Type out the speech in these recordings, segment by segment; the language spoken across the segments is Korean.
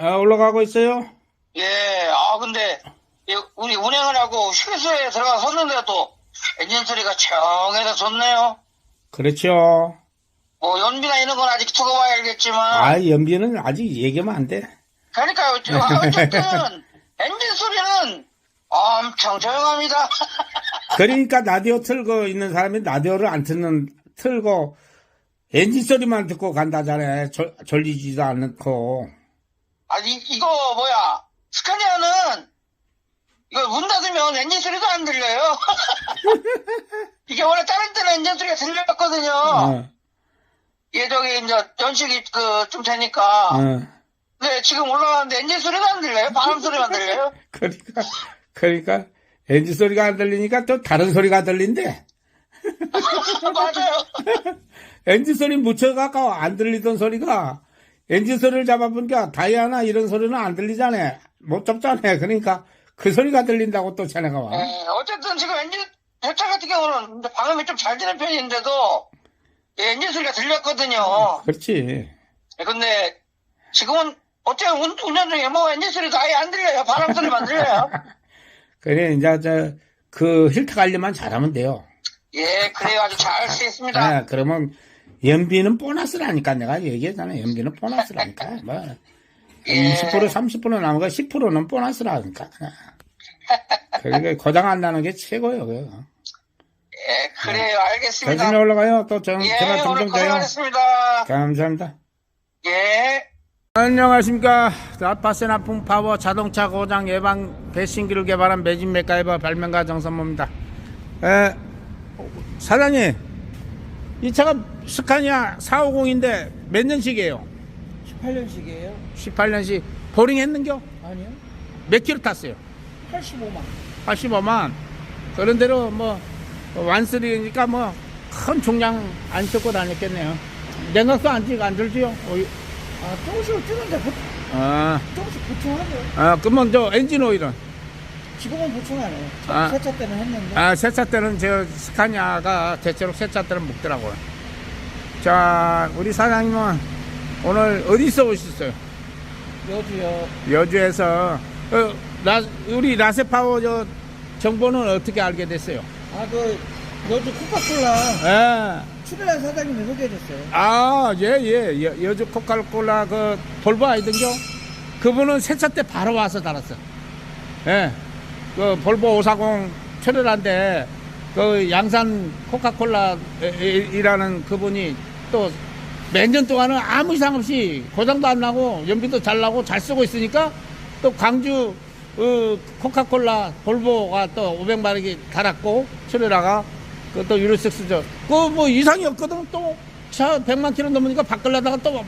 아, 올라가고 있어요? 예, 아, 근데, 이 우리 운행을 하고 휴게소에 들어가 섰는데도 엔진 소리가 청해서 좋네요. 그렇죠. 뭐, 연비나 이런 건 아직 두고 봐야 알겠지만. 아, 연비는 아직 얘기하면 안 돼. 그러니까, 어쨌든, 엔진 소리는 엄청 조용합니다. 그러니까 라디오 틀고 있는 사람이 라디오를 안 듣는, 틀고 엔진 소리만 듣고 간다잖아요. 졸, 졸리지도 않고. 아니, 이거 뭐야. 스카니아는, 이거 문 닫으면 엔진 소리도 안 들려요. 이게 원래 다른 때는 엔진 소리가 들렸거든요. 어, 얘 저기 이제 연식이 그 좀 되니까. 어. 근데 지금 올라가는데 엔진 소리도 안 들려요? 바람 소리만 들려요? 그러니까, 그러니까 엔진 소리가 안 들리니까 또 다른 소리가 들린대. 맞아요. 엔진 소리 묻혀갖고 안 들리던 소리가 엔진 소리를 잡아보니까 다이아나 이런 소리는 안 들리잖아. 못 잡잖아. 그러니까 그 소리가 들린다고 또 자네가 와. 예, 어쨌든 지금 엔진, 제차 같은 경우는 방음이 좀 잘 되는 편인데도 예, 엔진 소리가 들렸거든요. 그렇지. 예, 근데 지금은 어째 운, 운전 중에 뭐 엔진 소리가 아예 안 들려요. 바람 소리만 들려요. 그래, 이제 저, 그 힐트 관리만 잘하면 돼요. 예, 그래요. 아주 잘 할 수 있습니다. 아, 그러면 연비는 보너스라니까 내가 얘기했잖아. 연비는 보너스라니까. 뭐. 예. 20% 30% 남은 거 10%는 보너스라니까. 그러니까 고장 안 나는 게 최고예요. 그거. 예, 그래요. 알겠습니다. 조심히 올라가요. 또 전, 예, 전화 종종. 고생하셨습니다. 감사합니다. 예. 안녕하십니까. 아파세나풍 파워 자동차 고장 예방 배신기를 개발한 매진 메카이버 발명가 정선모입니다. 에, 사장님, 이 차가 스카니아 450인데 몇 년식이에요? 18년식이에요? 18년식 보링 했는겨? 아니요. 몇 킬로 탔어요? 85만. 85만. 그런 대로 뭐 완스리니까 뭐 큰 중량 안 싣고 다녔겠네요. 냉각수 안, 찍- 안 들지요? 어, 아, 조금씩 뜨는데 보, 아, 조금씩 보충하죠. 아, 그러면 저 엔진 오일은? 지금은 보충 안 해요. 아. 세차 때는 했는데. 아, 세차 때는 저 스카니아가 대체로 세차 때는 먹더라고요. 자, 우리 사장님은 오늘 어디서 오셨어요? 여주요. 여주에서 어, 라, 우리 라세파워 저 정보는 어떻게 알게 됐어요? 아, 그, 여주 코카콜라 예. 출연한 사장님이 소개해줬어요. 아, 예, 예. 여, 여주 코카콜라 그 볼보 아이든요? 그분은 세차 때 바로 와서 달았어. 예. 그 볼보 540 철혈한데 그 양산 코카콜라이라는 그분이 또 몇 년 동안은 아무 이상 없이 고장도 안 나고 연비도 잘 나고 잘 쓰고 있으니까 또 광주 어, 코카콜라 볼보가 또 500마력이 달았고 철혈아가 그또 유로섹스죠. 그 뭐 이상이 없거든. 또 차 100만 킬로 넘으니까 바꾸려다가 또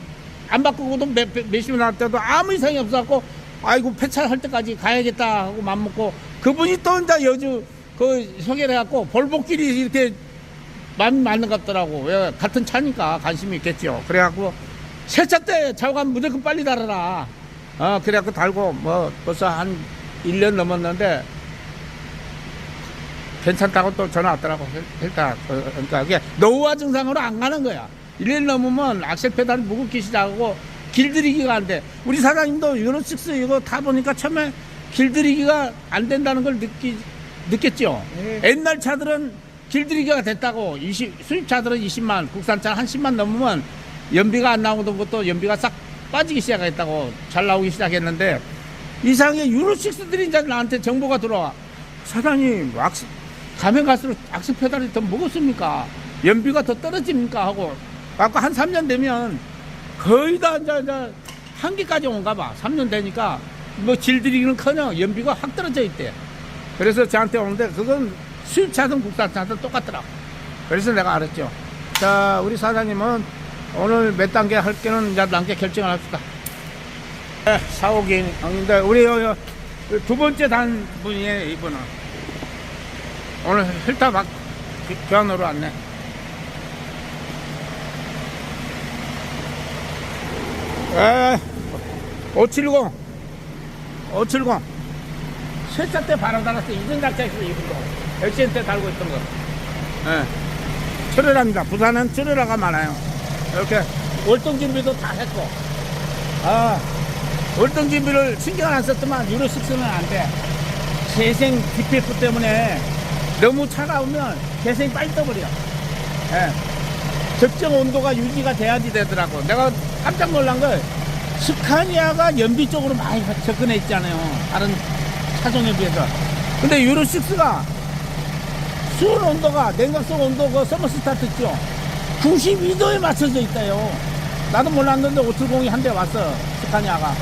안 바꾸고도 몇, 몇- 몇십 날 때도 아무 이상이 없어갖고 아이고 폐차할 때까지 가야겠다 하고 맘먹고 그분이 또 이제 여주 그 소개를 해갖고 볼보끼리 이렇게 마음이 맞는 것 같더라고. 왜 같은 차니까 관심이 있겠죠. 그래갖고 세차 때 차가 무조건 빨리 달아라. 어 그래갖고 달고 뭐 벌써 한 1년 넘었는데 괜찮다고 또 전화 왔더라고. 일단 그러니까 그게 노후화 증상으로 안 가는 거야. 1년 넘으면 악셀 페달을 무겁게 시작하고 길들이기가 안 돼. 우리 사장님도 유로식스 이거 타 보니까 처음에 길들이기가 안 된다는 걸 느끼 느꼈죠. 네. 옛날 차들은 길들이기가 됐다고 20, 수입차들은 20만, 국산차 한 10만 넘으면 연비가 안 나오던 것도 연비가 싹 빠지기 시작했다고 잘 나오기 시작했는데 이상하게 유로식스들이 이제 나한테 정보가 들어와. 사장님, 악스, 가면 갈수록 악스 페달이 더 무겁습니까? 연비가 더 떨어집니까? 하고. 아까 한 3년 되면 거의 다 이제, 이제 한계까지 온가 봐. 3년 되니까 뭐 질들이기는 커녕 연비가 확 떨어져 있대. 그래서 저한테 오는데 그건 수입차든 국산차든 똑같더라고. 그래서 내가 알았죠. 자, 우리 사장님은 오늘 몇 단계 할 게는 이제 단계 결정을 합시다. 네, 사오긴. 근데 우리 요, 요, 두 번째 단 분이에요, 이분은. 오늘 힐타 막 교- 교환으로 왔네. 에, 570. 570. 세차 때 바로 달았어. 이전 작차에서 입은 거. 액시엔 때 달고 있던 거. 예. 철혈합니다. 부산은 철혈화가 많아요. 이렇게 월동 준비도 다 했고. 아, 월등 준비를 신경 안 썼더만 유로 6는 안 돼. 재생 DPF 때문에 너무 차가우면 재생이 빨리 떠버려. 예. 적정 온도가 유지가 돼야지 되더라고. 내가 깜짝 놀란 걸 스카니아가 연비 쪽으로 많이 접근해 있잖아요. 다른 차종에 비해서. 근데 유로 6가 수온 온도가 냉각성 온도 그 서머 스타트 있죠. 92도에 맞춰져 있다요. 나도 몰랐는데 570이 한 대 왔어. 스카니아가.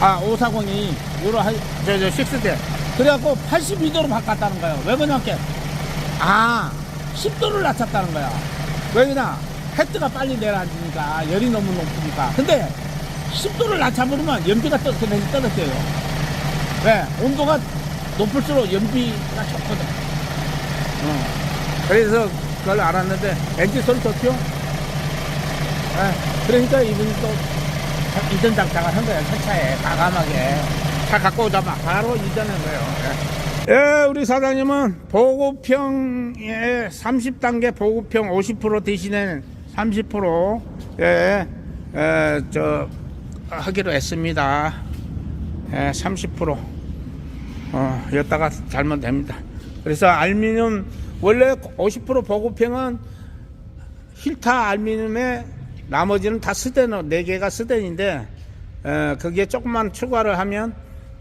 아, 540이 유로 하, 저, 저, 6대. 그래갖고 82도로 바꿨다는 거예요. 왜 그러냐면, 아, 10도를 낮췄다는 거야. 왜 그러냐? 헤드가 빨리 내려앉으니까, 열이 너무 높으니까. 근데 10도를 낮춰버리면 연비가 떠, 떨어져요. 왜? 온도가 높을수록 연비가 좋거든. 어. 그래서 그걸 알았는데, 엔진 소리 좋죠? 예, 그러니까 이분이 또 이전 장착을 한 거예요. 새 차에 과감하게 차 갖고 오자마 바로 이전한 거예요. 예. 예, 우리 사장님은 보급형에 30단계 보급형 50% 대신에 30% 예, 예, 저 하기로 했습니다. 예, 30% 어, 여다가 잘못 됩니다. 그래서 알미늄 원래 50% 보급형은 힐타 알미늄에 나머지는 다 스텐, 네 개가 스텐인데, 어, 거기에 조금만 추가를 하면,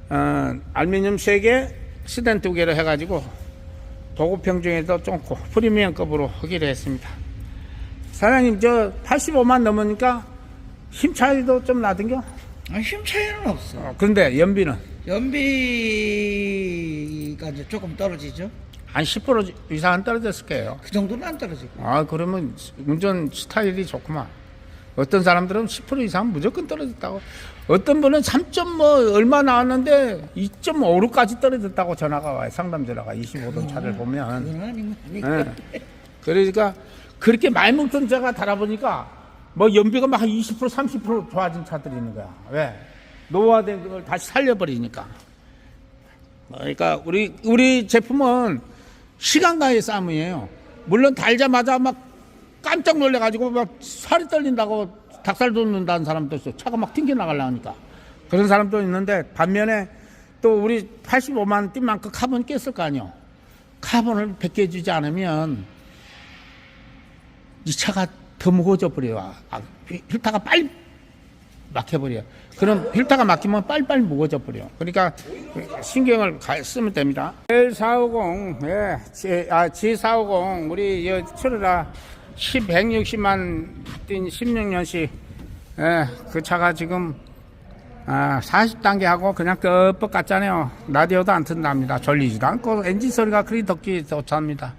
어, 알미늄 세 개, 스텐 두 개를 해가지고, 보급형 중에도 좀 고- 프리미엄급으로 하기로 했습니다. 사장님, 저 85만 넘으니까 힘 차이도 좀 나던겨? 아, 힘 차이는 없어. 어, 그런데 연비는 연비가 이제 조금 떨어지죠. 한 10% 이상 은 떨어졌을 거예요. 그 정도는 안 떨어지고. 아, 그러면 운전 스타일이 좋구만. 어떤 사람들은 10% 이상 무조건 떨어졌다고. 어떤 분은 3점 뭐 얼마 나왔는데 2.56까지 떨어졌다고 전화가 와요. 상담 전화가 25도 차를 보면. 그건 아니면 아니고. 예. 그러니까 그렇게 많이 먹던 차가 달아보니까 뭐 연비가 막 한 20% 30% 좋아진 차들이 있는 거야. 왜? 노화된 걸 다시 살려버리니까. 그러니까 우리 우리 제품은 시간과의 싸움이에요. 물론 달자마자 막 깜짝 놀래가지고 막 살이 떨린다고 닭살 돋는다는 사람도 있어. 차가 막 튕겨 나가려니까. 그런 사람도 있는데 반면에 또 우리 85만 뛴 만큼 카본 깼을 거 아니요. 카본을 벗겨주지 않으면 이 차가 더 무거워져 버려요. 아, 필터가 빨리 막혀버려. 그럼 필터가 막히면 빨리빨리 무거워져 버려. 그러니까 신경을 가- 쓰면 됩니다. L450, 예, G, 아, G450, 우리 이 출어라 10, 160만 뛴 16년식, 예, 그 차가 지금 아, 40단계 하고 그냥 끄뻑 같잖아요. 라디오도 안 튼답니다. 졸리지도 않고 엔진 소리가 그리 듣기 좋답니다.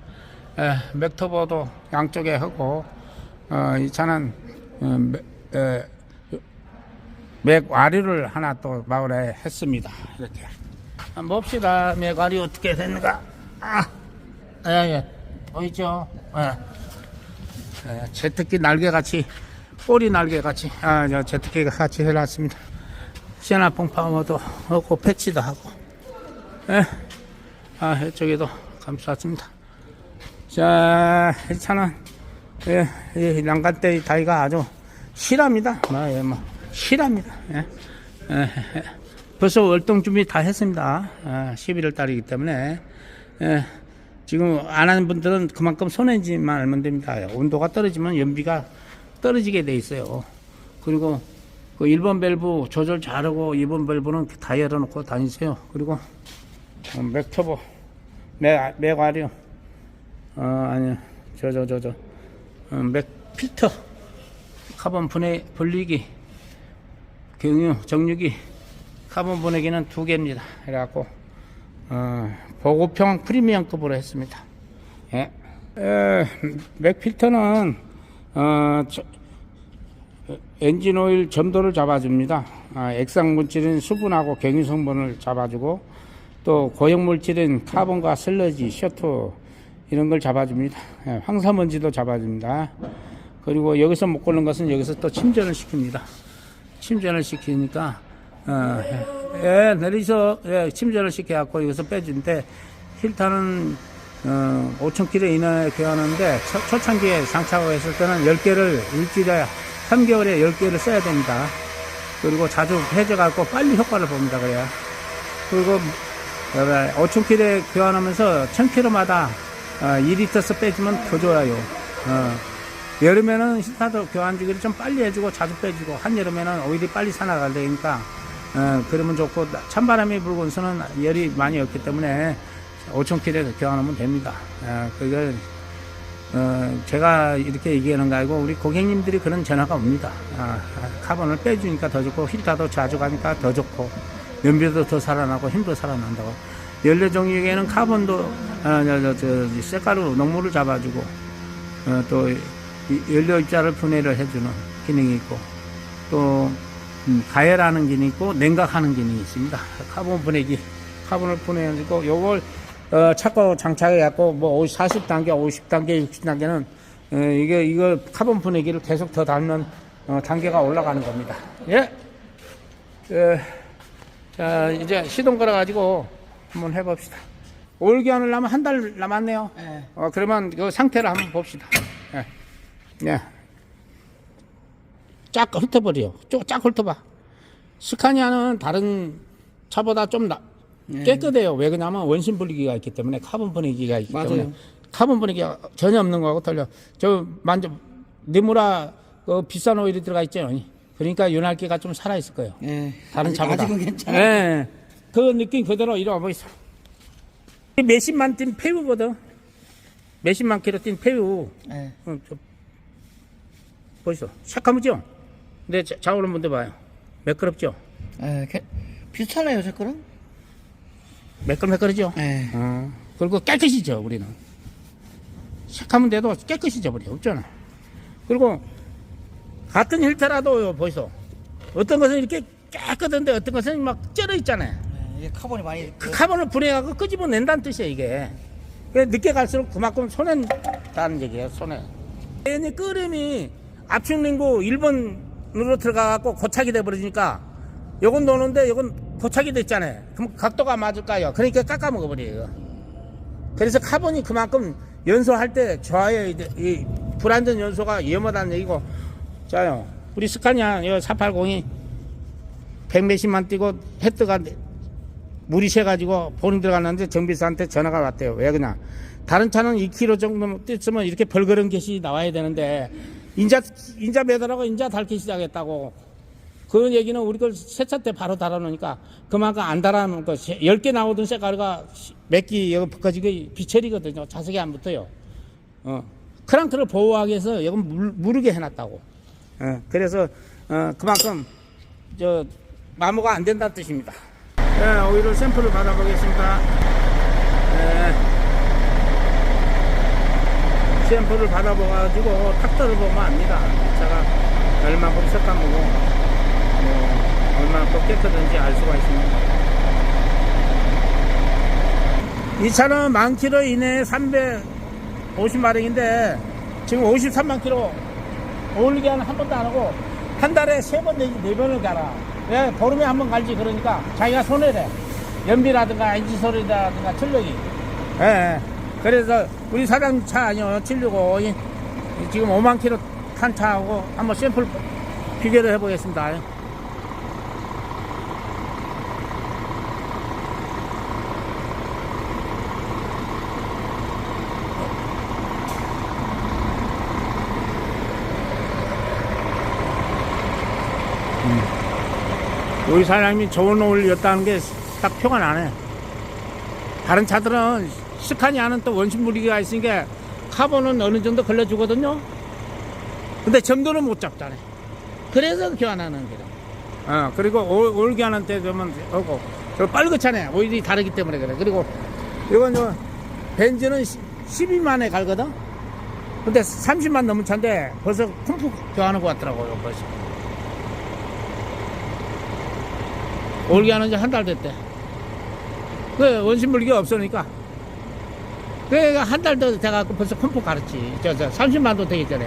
예, 맥터보도 양쪽에 하고 어, 이 차는 어, 맥, 에, 맥와류를 하나 또 마을에 했습니다. 이렇게 한번 봅시다. 맥와류 어떻게 됐는가? 아, 예, 예. 보이죠? 예. 예, 제트기 날개같이 꼬리 날개같이 아, 저 제트기가 같이 해놨습니다. 시나풍 파워도 하고 패치도 하고 예. 아, 이쪽에도 감쌌습니다. 자, 이 차는 예, 이 난간대 다이가 아주 실합니다. 뭐, 예, 뭐 실합니다. 예. 예, 예. 벌써 월동 준비 다 했습니다. 아, 11월 달이기 때문에 예, 지금 안 하는 분들은 그만큼 손해지만 알면 됩니다. 온도가 떨어지면 연비가 떨어지게 돼 있어요. 그리고 그 1번 밸브 조절 잘하고 2번 밸브는 다 열어놓고 다니세요. 그리고 어, 맥터보, 맥, 맥화류, 어, 아니, 저, 저, 저, 저, 어, 맥 필터, 카본 분해, 분리기, 경유, 정유기, 카본 분해기는 두 개입니다. 그래갖고, 어, 보급형 프리미엄급으로 했습니다. 예. 에, 맥 필터는, 어, 저, 엔진 오일 점도를 잡아줍니다. 아, 액상 물질은 수분하고 경유 성분을 잡아주고 또 고형 물질은 카본과 슬러지, 셔터 이런 걸 잡아줍니다. 예, 황사먼지도 잡아줍니다. 그리고 여기서 못 고는 것은 여기서 또 침전을 시킵니다. 침전을 시키니까 어, 예, 내리서 예, 침전을 시켜갖고 여기서 빼주는데 필터는 어, 5,000km 이내에 교환하는데 초, 초창기에 장착하고 했을 때는 10개를 일주일에 3개월에 10개를 써야 됩니다. 그리고 자주 해줘갖고 빨리 효과를 봅니다. 그래야. 그리고 5,000km에 교환하면서 1,000km마다 2리터씩 빼주면 더 좋아요. 어. 여름에는 히타도 교환 주기를 좀 빨리 해주고 자주 빼주고 한여름에는 오일이 빨리 살아가야 되니까 어, 그러면 좋고 찬바람이 불고 서는 열이 많이 없기 때문에 5,000km에 교환하면 됩니다. 어, 그걸 어, 제가 이렇게 얘기하는 거 아니고 우리 고객님들이 그런 전화가 옵니다. 아, 아, 카본을 빼주니까 더 좋고 힐타도 자주 가니까 더 좋고 연비도 더 살아나고 힘도 살아난다고. 연료 종류에는 카본도 어, 저, 쇳가루 농물을 잡아주고 어, 또 이- 연료 입자를 분해를 해주는 기능이 있고 또 음, 가열하는 기능이 있고 냉각하는 기능이 있습니다. 카본 분해기, 카본을 분해해주고 요걸 어, 찾고 장착해갖고 뭐 50, 40 단계, 50 단계, 60 단계는 어, 이게 이거 카본 분해기를 계속 더 어, 단계가 올라가는 겁니다. 예. 어, 자 이제 시동 걸어가지고 한번 해봅시다. 올기한을 남면 한 달 남았네요. 예. 어, 그러면 그 상태를 한번 봅시다. 예. 예. 쫙 훑어버려. 쭉쫙 훑어봐. 스카니아는 다른 차보다 좀 나, 네. 깨끗해요. 왜 그러냐면 원심 분리기가 있기 때문에 카본 분리기가 있기 맞아요. 때문에 카본 분리기가 전혀 없는 거하고 틀려. 저 만져 니무라 그 비싼 오일이 들어가 있죠. 그러니까 윤활기가 좀 살아 있을 거예요. 예. 다른 아직, 차보다. 아직은 괜찮아요. 예. 그 느낌 그대로 이리 와보 있어. 몇십만 뛴 폐우거든. 몇십만 킬로 뛴 폐우. 예. 어, 저, 보이소. 샥하무죠? 근데 자- 자오는 분들 봐요. 매끄럽죠? 예. 게- 비슷하네요, 제 거랑. 매끌매끌하죠? 예. 어. 그리고 깨끗이죠, 우리는. 샥하면 돼도 깨끗이져 버려. 없잖아. 그리고 같은 힐터라도 보이소. 어떤 것은 이렇게 깨끗한데 어떤 것은 막 쩔어 있잖아요. 예, 이게 카본이 많이 그 카본을 분해하고 끄집어낸다는 뜻이야 이게. 그래, 늦게 갈수록 그만큼 손해다는 얘기예요 손해. 얘네 끓음이 압축냉고 1번으로 들어가갖고 고착이 돼버리니까 요건 노는데 요건 고착이 됐잖아요 그럼 각도가 맞을까요? 그러니까 깎아 먹어버려요 그래서 카본이 그만큼 연소할 때 좋아요 이, 이 불안전 연소가 위험하다는 얘기고. 자요 우리 요 480이 100 몇십만 뛰고 헤드가 물이 새가지고 본인 들어갔는데 정비사한테 전화가 왔대요. 왜 그냥 다른 차는 2km 정도 뛰었으면 이렇게 벌거른 get이 나와야 되는데 인자 인자 매달하고 인자 닳기 시작했다고. 그런 얘기는 우리 걸 세차 때 바로 달아놓으니까 그만큼 안 달아놓은 거 10개 나오던 쇠가루가 몇개 여기 벗겨지고 비철이거든요. 자석이 안 붙어요. 어. 크랑크를 보호하기 위해서 물, 무르게 해놨다고. 어. 그래서 어, 그만큼 저 마모가 안 된다는 뜻입니다. 네, 오일을 샘플을 받아보겠습니다. 네. 샘플을 받아봐가지고 탁터를 보면 압니다. 이 차가 얼마큼 색감이고 뭐 얼마큼 깨끗한지 알 수가 있습니다. 이 차는 만 킬로 이내에 350마력인데 지금 53만 킬로 올리기 한 번도 안 하고 한 달에 세 번 내지 네 번을 갈아. 왜 보름에 한 번 갈지 그러니까 자기가 손해래. 연비라든가 엔진 소리라든가 출력이. 예, 예. 그래서 우리 사장 차 아니요 765 이- 이 지금 5만 킬로 탄 차하고 한번 샘플 비교를 해보겠습니다. 우리 사장님이 좋은 오일이었다는 게 딱 표가 나네. 다른 차들은 스카니아는 또 원심 분리기가 있으니까 카본은 어느 정도 걸려주거든요. 근데 점도는 못 잡잖아요. 그래서 교환하는 거다. 어, 그리고 올, 올 교환할 때 되면 저 빨갛잖아요. 오일이 다르기 때문에 그래. 그리고 이건 저 벤즈는 12만에 갈거든. 근데 30만 넘은 차인데 벌써 콤프 교환하고 왔더라고요. 벌써. 올게 하는 지 한 달 됐대. 그 원심 물기가 없으니까. 그러니까 한 달 더 돼갖고 벌써 컴포 갈았지. 저, 저 30만도 되기 전에.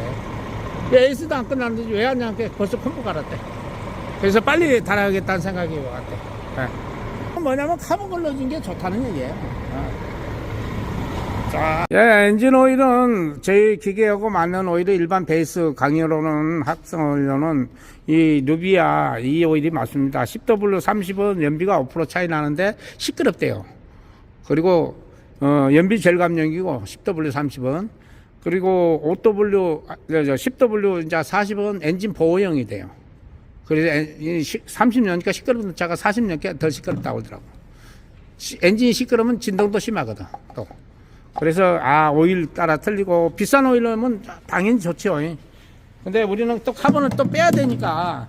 왜 에이스도 안 끝났는데 왜 하냐, 그 벌써 컴포 갈았대. 그래서 빨리 달아야겠다는 생각이 왔대. 예. 뭐냐면 카본 걸러진 게 좋다는 얘기예요. 어. 자, 예, 엔진 오일은 저희 기계하고 맞는 오일이 일반 베이스 강의로는 합성 오일로는 이 누비아 이 오일이 맞습니다. 10W30은 연비가 5% 차이 나는데 시끄럽대요. 그리고 어, 연비 절감용이고 10W30은 그리고 5W 아, 저, 저 10W 이제 40은 엔진 보호용이 돼요. 그래서 엔- 이 30년이니까 시끄러운 차가 40년께 더 시끄럽다고 하더라고. 시- 엔진이 시끄러우면 진동도 심하거든. 또. 그래서 아 오일 따라 틀리고 비싼 오일은 당연히 좋죠. 근데 우리는 또 카본을 또 빼야 되니까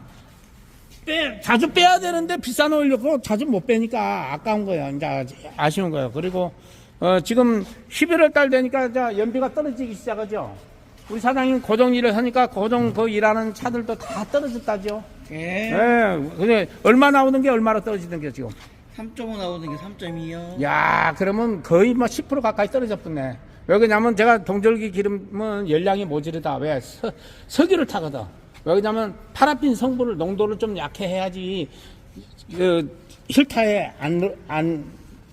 빼 자주 빼야 되는데 비싼 오일로 그거 자주 못 빼니까 아까운 거예요. 이제 아쉬운 거예요. 그리고 어 지금 11월 달 되니까 이제 연비가 떨어지기 시작하죠. 우리 사장님 고정 일을 하니까 고정 그 일하는 차들도 다 떨어졌다죠. 예. 예. 근데 얼마 나오는 게 얼마로 떨어지는 게 지금. 3.5 나오는 게 3.2요. 야, 그러면 거의 뭐 10% 가까이 떨어졌겠네. 왜 그러냐면 제가 동절기 기름은 열량이 모자르다. 왜? 서, 석유를 타거든. 왜 그러냐면 파라핀 성분을 농도를 좀 약해 해야지 그 힐타에 안, 안,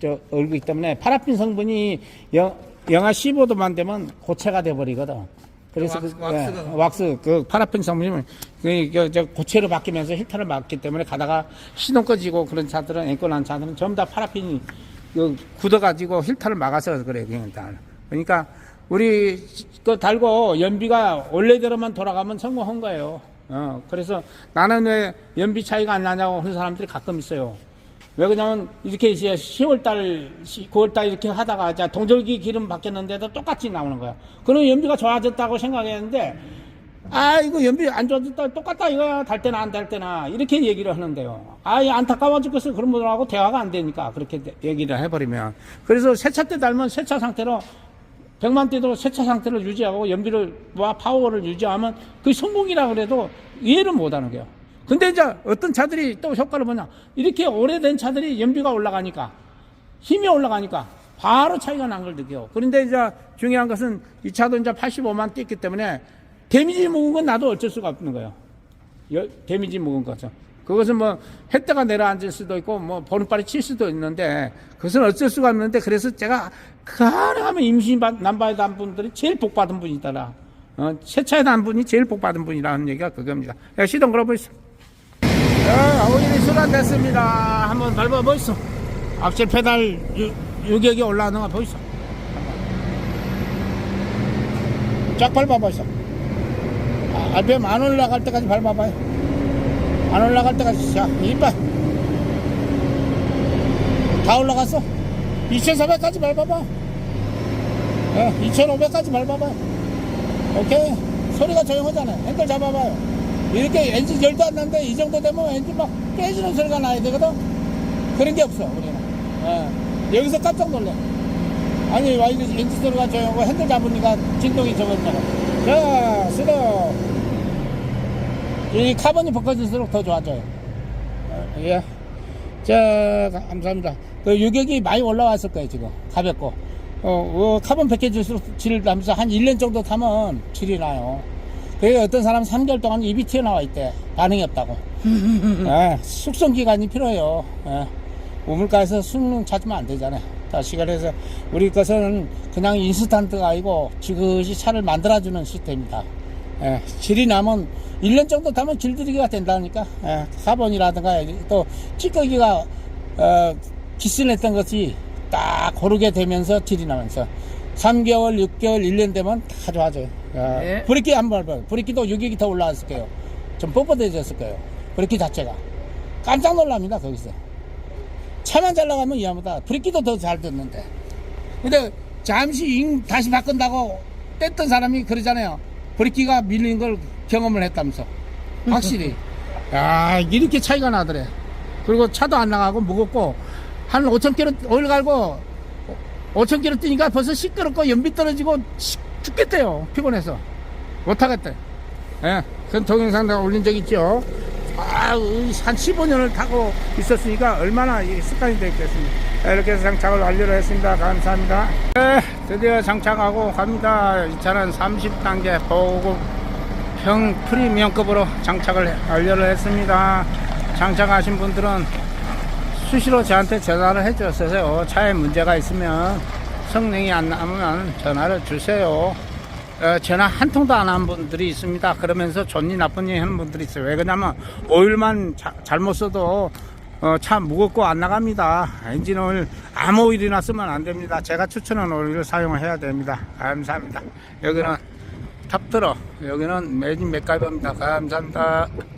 저, 얼고 있기 때문에 파라핀 성분이 영, 영하 15도만 되면 고체가 돼버리거든. 그래서 왁스, 그, 왁스가. 예, 왁스 그 파라핀 성분이 그, 저, 저 고체로 바뀌면서 힐터를 막기 때문에 가다가 시동 꺼지고 그런 차들은 난 차들은 전부 다 파라핀이 그 굳어가지고 힐터를 막아서 그래 그냥 다. 그러니까 우리 그 달고 연비가 원래대로만 돌아가면 성공한 거예요. 어 그래서 나는 왜 연비 차이가 안 나냐고 하는 사람들이 가끔 있어요. 왜 그러냐면 이렇게 이제 10월달, 9월달 이렇게 하다가 자 동절기 기름 바뀌었는데도 똑같이 나오는 거야. 그럼 연비가 좋아졌다고 생각했는데 아 이거 연비 안 좋아졌다 똑같다 이거야 달 때나 안 달 때나 이렇게 얘기를 하는데요. 아 이거 안타까워 죽겠어 그런 분들하고 대화가 안 되니까 그렇게 대- 얘기를 해버리면 그래서 세차 때 달면 세차 상태로 100만 대도 세차 상태를 유지하고 연비를 와 파워를 유지하면 그게 성공이라 그래도 이해를 못 하는 거예요. 근데 이제 어떤 차들이 또 효과를 보냐 이렇게 오래된 차들이 연비가 올라가니까 힘이 올라가니까 바로 차이가 난 걸 느껴요. 그런데 이제 중요한 것은 이 차도 이제 85만 뛰었기 때문에 데미지 먹은 건 나도 어쩔 수가 없는 거예요. 여- 데미지 먹은 거죠. 그것은 뭐 햇대가 내려앉을 수도 있고 뭐 보름발이 칠 수도 있는데 그것은 어쩔 수가 없는데 그래서 제가 가능하면 임신 남바에 단 분들이 제일 복 받은 분이더라. 어, 세차에 단 분이 제일 복 받은 분이라는 얘기가 그겁니다. 야, 시동 걸어보시죠. 자, 오일이 순환됐습니다. 한번 밟아보시죠. 앞실 페달 유, 유격이 올라가는 거 보이소. 쫙 밟아보시죠. 아, RPM 안 올라갈 때까지 밟아봐요. 안 올라갈 때까지. 자, 이빨. 다 올라갔어. 2,400까지 밟아봐. 예, 2,500까지 밟아봐. 오케이. 소리가 조용하잖아. 핸들 잡아봐요. 이렇게 엔진 열도 안 나는데 이 정도 되면 엔진 막 깨지는 소리가 나야 되거든? 그런 게 없어, 우리는. 예. 여기서 깜짝 놀래. 아니, 와, 이거 엔진 소리가 조용하고 핸들 잡으니까 진동이 적었잖아. 자, 스톱. 이 카본이 벗겨질수록 더 좋아져요. 어, 예. 자, 감사합니다. 그 유격이 많이 올라왔을 거예요, 지금. 가볍고. 어, 어, 카본 벗겨질수록 질을 나면서 한 1년 정도 타면 질이 나요. 그게 어떤 사람은 3개월 동안 입이 튀어나와 있대. 반응이 없다고. 예, 숙성 기간이 필요해요. 예. 우물가에서 수능 찾으면 안 되잖아요. 다시 그래서 우리 것은 그냥 인스턴트가 아니고 지그시 차를 만들어주는 시스템입니다. 예, 질이 나면 1년 정도 타면 길들이기가 된다니까. 예, 카본이라든가 또 찌꺼기가 어, 기스냈던 것이 딱 고르게 되면서 질이 나면서 3개월, 6개월, 1년 되면 다 좋아져요. 야, 네. 브레이크 한번 봐요. 브레이크도 유격이 더 올라왔을 거예요. 좀 뻣뻣해졌을 거예요. 브레이크 자체가. 깜짝 놀랍니다, 거기서. 차만 잘 나가면 이해합니다. 브레이크도 더 잘 듣는데. 근데 잠시 잉 다시 바꾼다고 뗐던 사람이 그러잖아요. 브레이크가 밀린 걸 경험을 했다면서. 확실히. 야, 이렇게 차이가 나더래. 그리고 차도 안 나가고 무겁고 한 5,000km 오일 갈고 5,000km 뛰니까 벌써 시끄럽고 연비 떨어지고 시- 죽겠대요. 피곤해서. 못하겠대. 예. 그런 동영상 내가 올린 적 있죠. 아, 한 15년을 타고 있었으니까 얼마나 이 습관이 되겠습니까. 자, 이렇게 해서 장착을 완료를 했습니다. 감사합니다. 네, 드디어 장착하고 갑니다. 이 차는 30단계 보급형 프리미엄급으로 장착을 완료를 했습니다. 장착하신 분들은 수시로 저한테 전화를 해줬어요. 차에 문제가 있으면 성능이 안 나오면 전화를 주세요. 어, 전화 한 통도 안 한 분들이 있습니다. 그러면서 좋니 나쁘니 하는 분들이 있어요. 왜 그러냐면 오일만 자- 잘못 써도 어, 차 무겁고 안 나갑니다. 엔진 오일 아무 오일이나 쓰면 안 됩니다. 제가 추천하는 오일을 사용해야 됩니다. 감사합니다. 여기는 탑트러 여기는 매진 맥가이버입니다. 감사합니다.